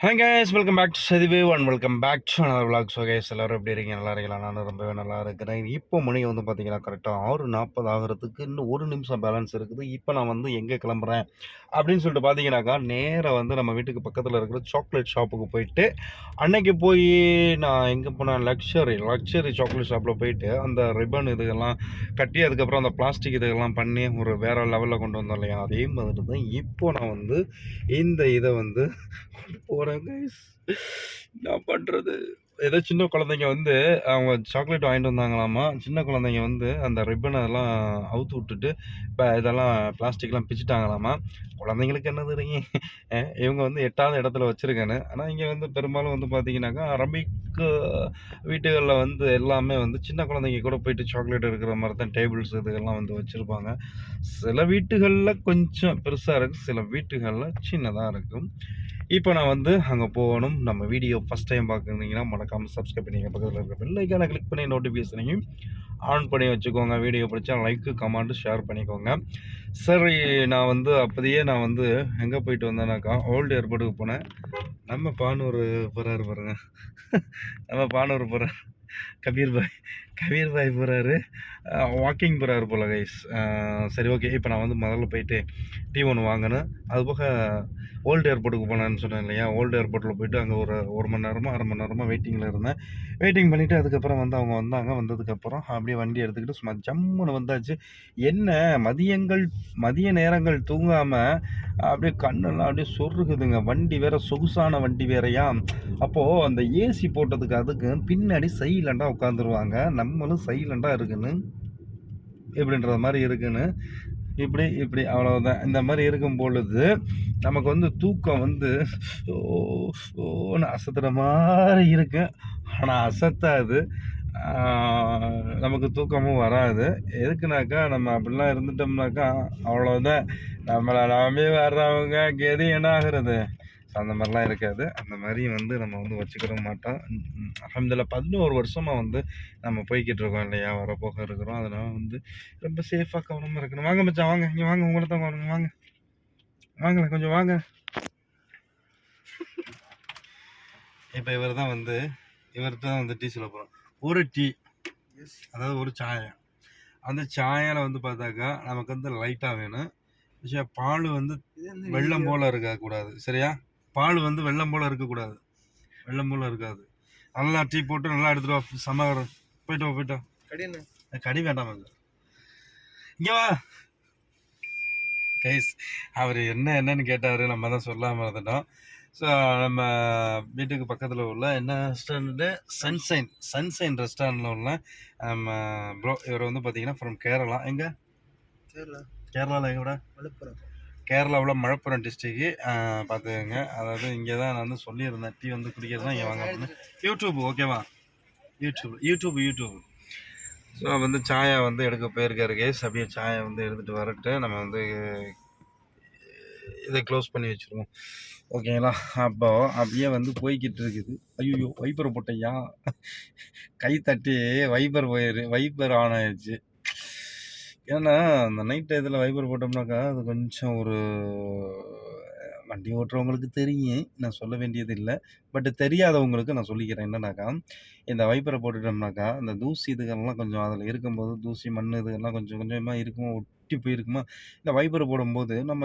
Hi guys welcome back to சதிவு and welcome back to another vlog. So எல்லோரும் எப்படி இருக்கீங்க? நல்லா இருக்கீங்களா? நானும் ரொம்பவே நல்லா இருக்கிறேன். இப்போ மணி வந்து பார்த்தீங்கன்னா கரெக்டாக ஆறு நாற்பது ஆகிறதுக்கு இன்னும் ஒரு நிமிஷம் பேலன்ஸ் இருக்குது. இப்போ நான் வந்து எங்கே கிளம்புறேன்? அப்படின்னு சொல்லிட்டு பார்த்தீங்கன்னாக்கா நேராக வந்து நம்ம வீட்டுக்கு பக்கத்தில் இருக்கிற சாக்லேட் ஷாப்புக்கு போயிட்டு அன்னைக்கு போய் நான் எங்கே போனேன்? லக்ஸரி லக்ஸரி சாக்லேட் ஷாப்பில் போயிட்டு அந்த ரிப்பன் இதுகெல்லாம் கட்டி அதுக்கப்புறம் அந்த பிளாஸ்டிக் இதுகெல்லாம் பண்ணி ஒரு வேறு லெவலில் கொண்டு வந்தோம் இல்லையா? அதே மாதிரி தான் இப்போ நான் வந்து இந்த இதை வந்து போகிறேன் கைஸ் நான் பண்ணுறது ஏதோ சின்ன குழந்தைங்க வந்து அவங்க சாக்லேட் வாங்கிட்டு வந்தாங்களாமா? சின்ன குழந்தைங்க வந்து அந்த ரிப்பனை அதெல்லாம் அவுத்து விட்டுட்டு இப்போ இதெல்லாம் பிளாஸ்டிக்லாம் பிச்சுட்டாங்களாமா? குழந்தைங்களுக்கு என்ன தெரியும்? இவங்க வந்து எட்டாவது இடத்துல வச்சுருக்கானு. ஆனால் இங்கே வந்து பெரும்பாலும் வந்து பார்த்தீங்கன்னாக்கா அரபிக் வீட்டுகளில் வந்து எல்லாமே வந்து சின்ன குழந்தைங்க கூட போயிட்டு சாக்லேட் இருக்கிற மாதிரி தான் டேபிள்ஸ் இதுகள்லாம் வந்து வச்சுருப்பாங்க. சில வீட்டுகளில் கொஞ்சம் பெருசாக இருக்கும் சில வீட்டுகளில் சின்னதாக இருக்கும். இப்போ நான் வந்து அங்கே போகணும். நம்ம வீடியோ ஃபஸ்ட் டைம் பார்க்குறீங்கன்னா மறக்காமல் சப்ஸ்கிரைப் பண்ணிங்க பக்கத்தில் இருக்கிற பெல் ஐக்கானை கிளிக் பண்ணி நோட்டிஃபிகேஷனையும் ஆன் பண்ணி வச்சுக்கோங்க. வீடியோ பிடிச்சா லைக்கு கமெண்ட்டு ஷேர் பண்ணிக்கோங்க. சரி நான் வந்து அப்போதையே நான் வந்து எங்கே போயிட்டு வந்தேனாக்கா ஓல்டு ஏர்போர்ட்டுக்கு போனேன். நம்ம பானூர் போகிறாரு பாருங்க. நம்ம பானூர் போகிறார் கபீர் பாய் கபீர் பாய் போகிறாரு வாக்கிங் போகிறாரு போல் கைஸ் சரி ஓகே இப்போ நான் வந்து முதல்ல போயிட்டு டீ ஒன்று வாங்கினேன் அதுபோக ஓல்டு ஏர்போர்ட்டுக்கு போனேன்னு சொன்னேன் இல்லையா? ஓல்டு ஏர்போர்ட்டில் போயிட்டு அங்கே ஒரு ஒரு மணி நேரமாக அரை மணி நேரமாக வெயிட்டிங்கில் இருந்தேன். வெயிட்டிங் பண்ணிவிட்டு அதுக்கப்புறம் வந்து அவங்க வந்தாங்க. வந்ததுக்கப்புறம் அப்படியே வண்டி எடுத்துக்கிட்டு சும்மா ஜம்முன்னு வந்தாச்சு. என்ன மதியங்கள் மதிய நேரங்கள் தூங்காமல் அப்படியே கண்ணெல்லாம் அப்படியே சொருகுதுங்க. வண்டி வேற சொகுசான வண்டி வேறையா? அப்போது அந்த ஏசி போட்டதுக்கு அதுக்கு பின்னாடி சைலண்டாக உட்காந்துருவாங்க நம்மளும் சைலண்டாக இருக்குன்னு இப்படின்றது மாதிரி இருக்குன்னு. இப்படி இப்படி அவ்வளோதான் இந்த மாதிரி இருக்கும் பொழுது நமக்கு வந்து தூக்கம் வந்து ஓ ஓன்னு அசத்துற மாதிரி இருக்கு. ஆனால் அசத்தாது. நமக்கு தூக்கமும் வராது. எதுக்குனாக்கா நம்ம அப்படிலாம் இருந்துட்டோம்னாக்கா அவ்வளோதான் நம்மளை நாமே வர்றவங்க கெதி என்ன ஆகுறது அந்த மாதிரிலாம் இருக்காது. அந்த மாதிரி வந்து நம்ம வந்து வச்சுக்கிற மாட்டோம். அஹமதுல்ல பதினோரு வருஷமாக வந்து நம்ம போய்கிட்டு இருக்கோம் இல்லையா? வரப்போக இருக்கிறோம். அதனால வந்து ரொம்ப சேஃபாக கவனமாக இருக்கணும். வாங்க மச்சான் வாங்க. இங்கே வாங்க உங்களை தான் வாங்க. வாங்க வாங்களேன் கொஞ்சம் வாங்க. இப்போ இவர் தான் வந்து இவர்கிட்ட தான் வந்து டீ சொல்ல போகிறோம் ஒரு டீ அதாவது ஒரு சாயம் அந்த சாயால வந்து பார்த்தாக்கா நமக்கு வந்து லைட்டாக வேணும். விஷயம் பால் வந்து வெள்ளம் போல் இருக்கக்கூடாது சரியா? பால் வந்து வெள்ளம் போல் இருக்கக்கூடாது. வெள்ளம் போல் இருக்காது. நல்லா டீ போட்டு நல்லா எடுத்துட்டு வா செம போயிட்டு வா போயிட்டு வா. கடி வேண்டாம் இங்க வா. கைஸ் அவர் என்ன என்னன்னு கேட்டார் நம்ம தான் சொல்லாமல் இருந்துட்டோம். ஸோ நம்ம வீட்டுக்கு பக்கத்தில் உள்ள என்ன ரெஸ்டாரண்ட்டு சன்சைன் சன்சைன் ரெஸ்டாரண்ட்டில் உள்ள நம்ம ப்ரோ இவர் வந்து பார்த்தீங்கன்னா ஃப்ரம் கேரளா. எங்கே? கேரளா. கேரளாவில் எங்கூட மலப்புரம். கேரளாவில் மலப்புரம் டிஸ்ட்ரிக்கு பார்த்துக்கோங்க அதாவது இங்கே தான் நான் வந்து சொல்லியிருந்தேன். டீ வந்து குடிக்கிறது தான் இங்கே வாங்க அப்படின்னு. யூடியூப் ஓகேவா யூடியூப் யூடியூப் யூடியூப் ஸோ வந்து சாயா வந்து எடுக்க போயிருக்காரு கேஸ் அப்படியே சாயை வந்து எடுத்துகிட்டு வரட்டு. நம்ம வந்து இதை க்ளோஸ் பண்ணி வச்சுருவோம். ஓகேங்களா அப்போ அப்படியே வந்து போய்கிட்டு இருக்குது. ஐயோ வைப்பர் போட்டையா கை தட்டி வைப்பர் போயிரு வைப்பர் ஆன் ஆயிடுச்சு. ஏன்னா அந்த நைட் இதில் வைப்பர் போட்டோம்னாக்கா அது கொஞ்சம் ஒரு வண்டி ஓட்டுறவங்களுக்கு தெரியும். நான் சொல்ல வேண்டியது இல்லை. பட் தெரியாதவங்களுக்கு நான் சொல்லிக்கிறேன் என்னன்னாக்கா இந்த வைப்பரை போட்டுட்டோம்னாக்கா இந்த தூசி இதுகள்லாம் கொஞ்சம் அதில் இருக்கும்போது தூசி மண் இதுகள்லாம் கொஞ்சம் கொஞ்சமாக இருக்கும் ஒட்டி போயிருக்குமா? இந்த வைபர் போடும்போது நம்ம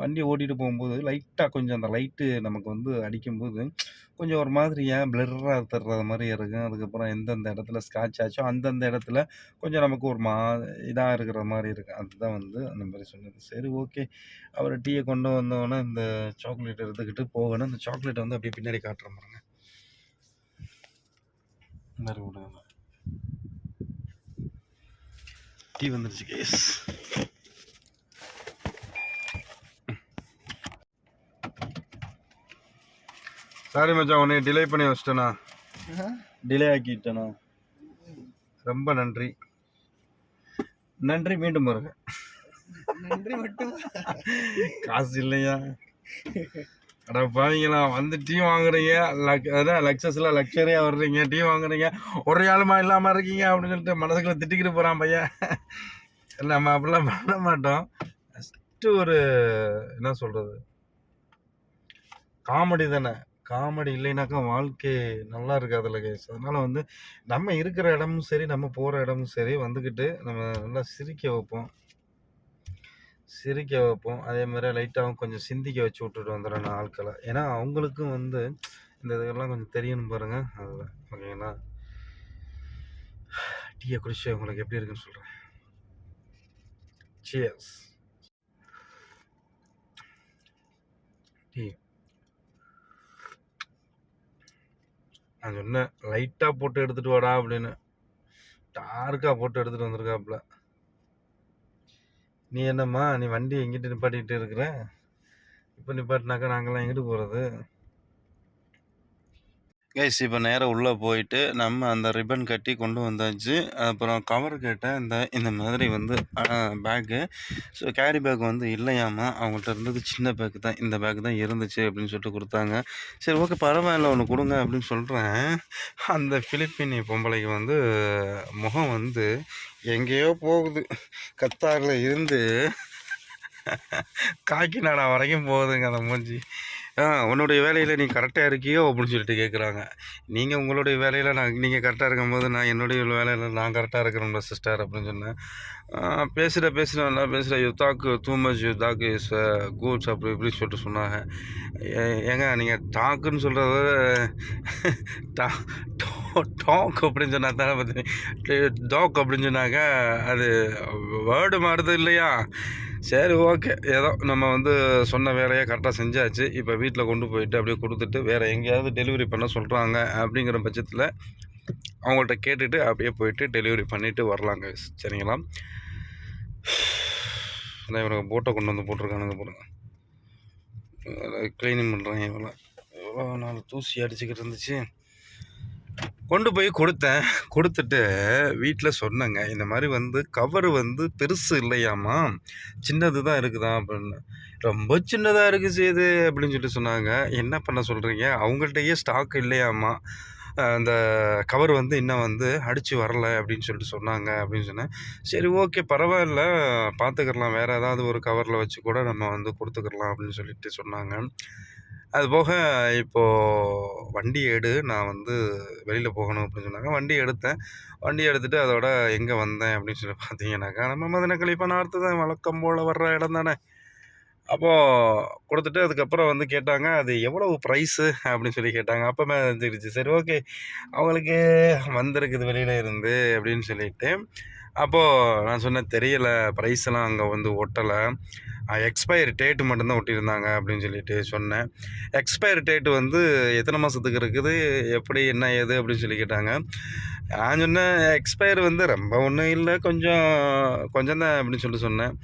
வண்டி ஓட்டிகிட்டு போகும்போது லைட்டாக கொஞ்சம் அந்த லைட்டு நமக்கு வந்து அடிக்கும்போது கொஞ்சம் ஒரு மாதிரி ஏன் பிளர்ராக தர்றது மாதிரி இருக்கும். அதுக்கப்புறம் எந்தெந்த இடத்துல ஸ்க்ராட்ச் ஆச்சோ அந்தந்த இடத்துல கொஞ்சம் நமக்கு ஒரு மா இதாக இருக்கிற மாதிரி இருக்கும். அதுதான் வந்து அந்த மாதிரி சொன்னது. சரி ஓகே அவர் டீயை கொண்டு வந்தோடனே இந்த சாக்லேட் எடுத்துக்கிட்டு போகணும். அந்த சாக்லேட்டை வந்து அப்படியே பின்னாடி காட்டுற பாருங்க. விடுங்க. டீ வந்துருச்சு கேஸ் சாரி மச்சான் உன்னை டிலே பண்ணி வச்சிட்டேனா? டிலே ஆக்கிட்டேனா? ரொம்ப நன்றி. நன்றி மீண்டும் வருங்க நன்றி மட்டும்? காசு இல்லையா? அட பாதிங்களா வந்து டீ வாங்குறீங்க லக் அதான் லக்ஸஸில் லக்ஸரியாக வர்றீங்க டீ வாங்குறீங்க ஒரு ஆளுமா இல்லாமல் இருக்கீங்க அப்படின்னு சொல்லிட்டு மனசுக்குள்ள திட்டிக்கிட்டு போகிறான் பையன். நம்ம அப்படிலாம் பண்ண மாட்டோம். ஃபஸ்ட்டு ஒரு என்ன சொல்கிறது காமெடி தானே. காமெடி இல்லைனாக்கா வாழ்க்கை நல்லா இருக்காதுல்ல கேஸ் அதனால் வந்து நம்ம இருக்கிற இடமும் சரி நம்ம போகிற இடமும் சரி வந்துக்கிட்டு நம்ம நல்லா சிரிக்க வைப்போம். சிரிக்க வைப்போம். அதே மாதிரி லைட்டாகவும் கொஞ்சம் சிந்திக்க வச்சு விட்டுட்டு வந்துடணும் ஆட்களை. ஏன்னா அவங்களுக்கும் வந்து இந்த இதெல்லாம் கொஞ்சம் தெரியணும் பாருங்கள் அதில் ஓகேங்களா? டீயை குடிச்சு உங்களுக்கு எப்படி இருக்குன்னு சொல்கிறேன் சியர்ஸ் டீ. நான் சொன்னேன் லைட்டாக போட்டு எடுத்துகிட்டு வாடா அப்படின்னு. டார்க்காக போட்டு எடுத்துகிட்டு வந்திருக்காப்புல. நீ என்னம்மா? நீ வண்டி எங்கிட்டு நிப்பாட்டிக்கிட்டு இருக்கிற? இப்போ நிப்பாட்டினாக்கா நாங்களாம் எங்கிட்டு போகிறது கைஸ் இப்போ நேராக உள்ளே போயிட்டு நம்ம அந்த ரிப்பன் கட்டி கொண்டு வந்தாச்சு. அப்புறம் கவர் கேட்டேன் இந்த இந்த மாதிரி வந்து பேக்கு ஸோ கேரி பேக் வந்து இல்லையாமா. அவங்கள்ட்ட இருந்தது சின்ன பேக்கு தான். இந்த பேக் தான் இருந்துச்சு அப்படின்னு சொல்லிட்டு கொடுத்தாங்க. சரி ஓகே பரவாயில்ல ஒன்று கொடுங்க அப்படின்னு சொல்கிறேன் அந்த பிலிப்பினி பொம்பளைக்கு வந்து முகம் வந்து எங்கேயோ போகுது. கத்தாரில் இருந்து காக்கிநாடா வரைக்கும் போகுதுங்க அந்த மூஞ்சி. உன்னுடைய வேலையில் நீ கரெக்டாக இருக்கியோ அப்படின்னு சொல்லிட்டு கேட்குறாங்க நீங்கள் உங்களுடைய வேலையில் நான் நீங்கள் கரெக்டாக இருக்கும்போது நான் என்னுடைய வேலையில் நான் கரெக்டாக இருக்கிறேன் சிஸ்டர் அப்படின்னு சொன்னேன். பேசுகிற பேசுகிற நல்லா பேசுகிற you talk too much you is goods அப்படி இப்படி சொல்லிட்டு சொன்னாங்க. ஏ- ஏங்க நீங்கள் டாக்குன்னு சொல்கிறத டா டாக் அப்படின்னு சொன்னா தானே பார்த்து டாக் அப்படின்னு சொன்னாக்க அது வேர்டு மாறுது இல்லையா? சரி ஓகே. ஏதோ நம்ம வந்து சொன்ன வேலையை கரெக்டாக செஞ்சாச்சு. இப்போ வீட்டில் கொண்டு போயிட்டு அப்படியே கொடுத்துட்டு வேறு எங்கேயாவது டெலிவரி பண்ண சொல்கிறாங்க அப்படிங்கிற பட்சத்தில் அவங்கள்ட்ட கேட்டுட்டு அப்படியே போயிட்டு டெலிவரி பண்ணிவிட்டு வரலாங்க சரிங்களா? அதான் இவனுக்கு போட்டை கொண்டு வந்து போட்டிருக்கானுங்க போடுங்க க்ளீனிங் பண்ணுறாங்க இவ்வளோ எவ்வளோ நாள் தூசி அடிச்சுக்கிட்டு இருந்துச்சு. கொண்டு போய் கொடுத்தேன். கொடுத்துட்டு வீட்டில் சொன்னேங்க. இந்த மாதிரி வந்து கவர் வந்து பெருசு இல்லையாம்மா சின்னது தான் இருக்குதா அப்படின்னு. ரொம்ப சின்னதாக இருக்குது சேது அப்படின்னு சொல்லிட்டு சொன்னாங்க. என்ன பண்ண சொல்கிறீங்க அவங்கள்ட்டயே ஸ்டாக் இல்லையாம்மா அந்த கவர் வந்து இன்னும் வந்து அடித்து வரல அப்படின்னு சொல்லிட்டு சொன்னாங்க அப்படின்னு சொன்னேன். சரி ஓகே பரவாயில்ல. பார்த்துக்கிறலாம் வேறு ஏதாவது ஒரு கவரில் வச்சு கூட நம்ம வந்து கொடுத்துக்கிறலாம் அப்படின்னு சொல்லிட்டு சொன்னாங்க. அது போக இப்போது வண்டி எடு நான் வந்து வெளியில் போகணும் அப்படின்னு சொன்னாங்க. வண்டி எடுத்தேன். வண்டி எடுத்துகிட்டு அதோட எங்கே வந்தேன் அப்படின்னு சொல்லி பார்த்தீங்கன்னாக்கா நம்ம மதன நான் அடுத்து தான் வழக்கம் போல் வர்ற இடம் தானே. அப்போது கொடுத்துட்டு அதுக்கப்புறம் வந்து கேட்டாங்க அது எவ்வளவு ப்ரைஸு அப்படின்னு சொல்லி கேட்டாங்க. அப்போமே தெரிஞ்சிருச்சு சரி ஓகே அவங்களுக்கு வந்திருக்குது வெளியில் இருந்து அப்படின்னு சொல்லிட்டு அப்போது நான் சொன்னேன் தெரியல ப்ரைஸ்லாம் அங்கே வந்து ஒட்டலை எக்ஸ்பயரி டேட்டு மட்டும்தான் ஒட்டியிருந்தாங்க அப்படின்னு சொல்லிட்டு சொன்னேன். எக்ஸ்பயரி டேட்டு வந்து எத்தனை மாதத்துக்கு இருக்குது? எப்படி என்ன ஏது அப்படின்னு சொல்லி கேட்டாங்க. நான் சொன்னேன் எக்ஸ்பயர் வந்து ரொம்ப ஒன்றும் இல்லை கொஞ்சம் கொஞ்சம் தான் அப்படின்னு சொல்லிட்டு சொன்னேன்.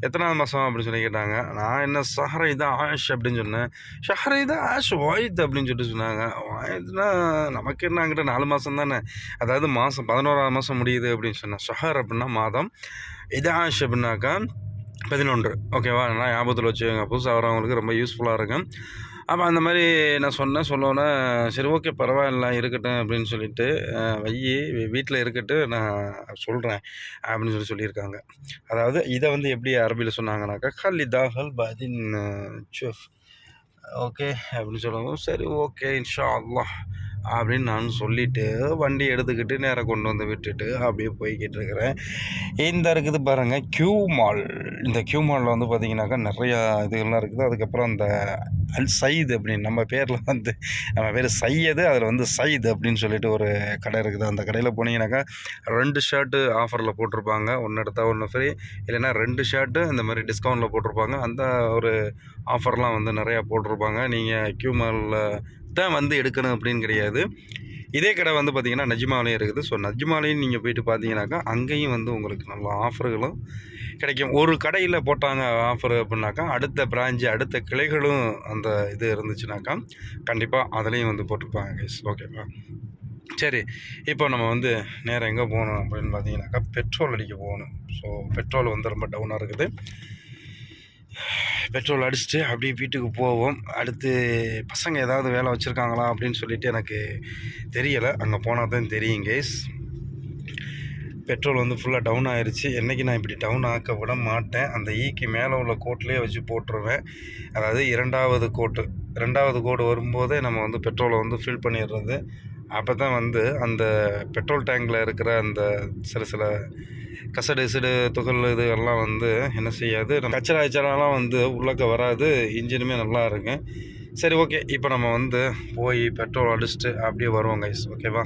எத்தனாவது மாதம் அப்படின்னு சொல்லி கேட்டாங்க. நான் என்ன சஹரை தான் ஆஷ் அப்படின்னு சொன்னேன். ஷஹரை தான் ஆஷ் வாயித் அப்படின்னு சொல்லிட்டு சொன்னாங்க. வாயித்னா நமக்கு என்ன அங்கிட்ட நாலு மாதம் தானே. அதாவது மாதம் பதினோராவது மாதம் முடியுது அப்படின்னு சொன்னேன். ஷஹர் அப்படின்னா மாதம். இது ஆஷ் அப்படின்னாக்கா பதினொன்று. ஓகேவா நல்லா ஞாபகத்தில் வச்சுக்கோங்க. புதுசாக வரவங்களுக்கு ரொம்ப யூஸ்ஃபுல்லாக இருக்கும். அப்போ அந்த மாதிரி நான் சொன்னேன். சொல்லோன்னே சரி ஓகே பரவாயில்ல இருக்கட்டும் அப்படின்னு சொல்லிட்டு வையி வீட்டில் இருக்கட்டு நான் சொல்கிறேன் அப்படின்னு சொல்லி சொல்லியிருக்காங்க. அதாவது இதை வந்து எப்படி அரபியில் சொன்னாங்கனாக்கா ஹல்லி தாஹல் பதின் சுஃப். ஓகே அப்படின்னு சொல்லுவோம் சரி ஓகே இன்ஷா அல்லாஹ். அப்படின்னு நான் சொல்லிட்டு வண்டி எடுத்துக்கிட்டு நேராக கொண்டு வந்து விட்டுட்டு அப்படியே போய்கிட்டு இருக்கிறேன். இந்த இருக்குது பாருங்கள் கியூ மால் இந்த கியூ மாலில் வந்து பார்த்தீங்கன்னாக்கா நிறையா இதுகள்லாம் இருக்குது. அதுக்கப்புறம் அந்த அல் சயீத் அப்படின்னு நம்ம பேரில் வந்து நம்ம பேர் சையது அதில் வந்து சயீத் அப்படின்னு சொல்லிட்டு ஒரு கடை இருக்குது. அந்த கடையில் போனீங்கன்னாக்கா ரெண்டு ஷர்ட்டு ஆஃபரில் போட்டிருப்பாங்க. ஒன்று எடுத்தால் ஒன்று ஃப்ரீ இல்லைன்னா ரெண்டு ஷர்ட்டு இந்த மாதிரி டிஸ்கவுண்ட்டில் போட்டிருப்பாங்க. அந்த ஒரு ஆஃபர்லாம் வந்து நிறையா போட்டிருப்பாங்க. நீங்கள் கியூ மாலில் தான் வந்து எடுக்கணும் அப்படின்னு கிடையாது. இதே கடை வந்து பார்த்திங்கன்னா நஜ்மாலையும் இருக்குது. ஸோ நஜ்மாலையும் நீங்கள் போயிட்டு பார்த்தீங்கன்னாக்கா அங்கேயும் வந்து உங்களுக்கு நல்ல ஆஃபர்களும் கிடைக்கும். ஒரு கடையில் போட்டாங்க ஆஃபர் அப்படின்னாக்கா அடுத்த பிராஞ்சு அடுத்த கிளைகளும் அந்த இது இருந்துச்சுனாக்கா கண்டிப்பாக அதுலேயும் வந்து போட்டிருப்பாங்க கைஸ் ஓகேவா சரி இப்போ நம்ம வந்து நேராக எங்கே போகணும் அப்படின்னு பார்த்தீங்கன்னாக்கா பெட்ரோல் அடிக்க போகணும். ஸோ பெட்ரோல் வந்து ரொம்ப டவுனாக இருக்குது. பெட்ரோல் அடிச்சுட்டு அப்படியே வீட்டுக்கு போவோம். அடுத்து பசங்க ஏதாவது வேலை வச்சுருக்காங்களா அப்படின்னு சொல்லிட்டு எனக்கு தெரியலை. அங்கே போனால் தான் தெரியும் கேஸ் பெட்ரோல் வந்து ஃபுல்லாக டவுன் ஆயிடுச்சு என்றைக்கு நான் இப்படி டவுன் ஆக்க விட மாட்டேன். அந்த ஈக்கு மேலே உள்ள கோட்லேயே வச்சு போட்டுருவேன். அதாவது இரண்டாவது கோட்டு ரெண்டாவது கோடு வரும்போதே நம்ம வந்து பெட்ரோலை வந்து ஃபில் பண்ணிடுறது. அப்போ தான் வந்து அந்த பெட்ரோல் டேங்கில் இருக்கிற அந்த சில சில கசடு இசடு துகள் இது எல்லாம் வந்து என்ன செய்யாது. நம்ம கச்சரா கச்சராலாம் வந்து உள்ளக்க வராது. இன்ஜினுமே நல்லா இருக்கும். சரி ஓகே. இப்போ நம்ம வந்து போய் பெட்ரோல் அடிச்சுட்டு அப்படியே வருவோம் கைஸ் ஓகேவா?